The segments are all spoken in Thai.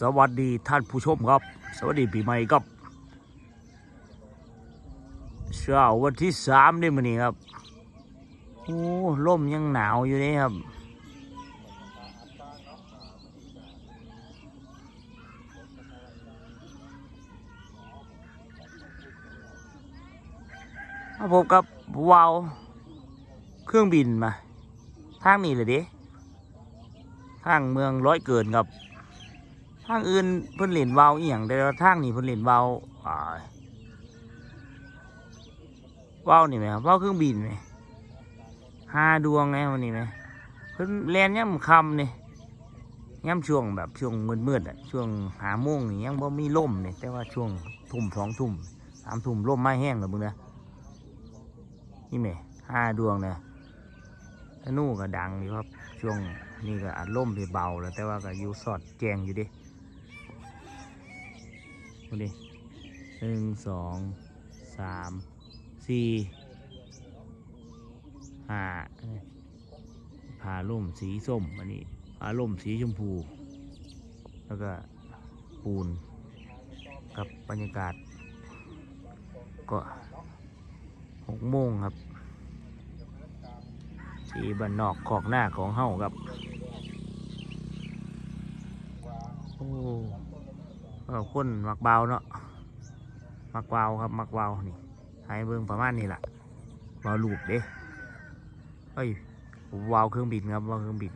สวัสดีท่านผู้ชมครับ สวัสดีปีใหม่ครับเช้าวันที่สามนี่มันนี่ครับโอ้ลมยังหนาวอยู่เลยครับ มาพบกับวาว เครื่องบินมา ทางนี้เลยดิทางเมืองร้อยเกินครับ ทางอื่นเพิ่นเล่นวาวอียงแต่ว่าทางนี้เพิ่นเล่นวาวอ่าวาวนี่ไหมครับวาวเครื่องบินไหมห้าดวงไงวันนี้ไหมเพิ่นแลนย่ำคำนี่ย่ำช่วงแบบช่วงมืดๆอะช่วงหาโมงนี่ยังบ่มีล่มนี่ยแต่ว่าช่วงทุ่มสองทุ่มสามทุ่มล่มไม้แห้งแล้วมึงนะนี่ไหมห้าดวงนะธนูก็ดังอยู่ครับ ช่วงนี้ก็อัดล่มไปเบาแล้ว แต่ว่าก็อยู่สอดแจงอยู่เดิดูดิหนึ่งสองสามสี่ห้าเอ้าล่มสีส้มอันนี้ผาล่มสีชมพู แล้วก็ปูนกับบรรยากาศ ก็หกโมงครับที่บ้านนอกขอกหน้าของเฮาครับ โอ้ เออคนมักเบาเนาะมักเบาครับมักเบานี่ให้เบิ่งประมาณนี้แหละเบาลูกเด้เอ้ยเบาเครื่องบินครับเบาเครื่องบิน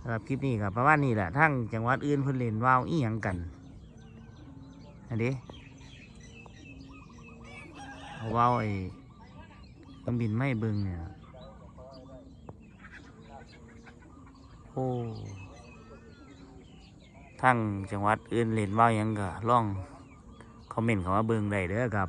สำหรับคลิปนี้ครับประมาณนี้แหละทั้งจังหวัดอื่นเพิ่นเล่นวาวอีหยังกันอันนี้เอาวาวไอ้เครื่องบินไม่เบิ่งเนี่ยโอ้ ทั้งจังหวัดอื่นเล่นว่ายังก็ล่องคอมเมนต์เข้ามาเบิ่งได้เด้อครับ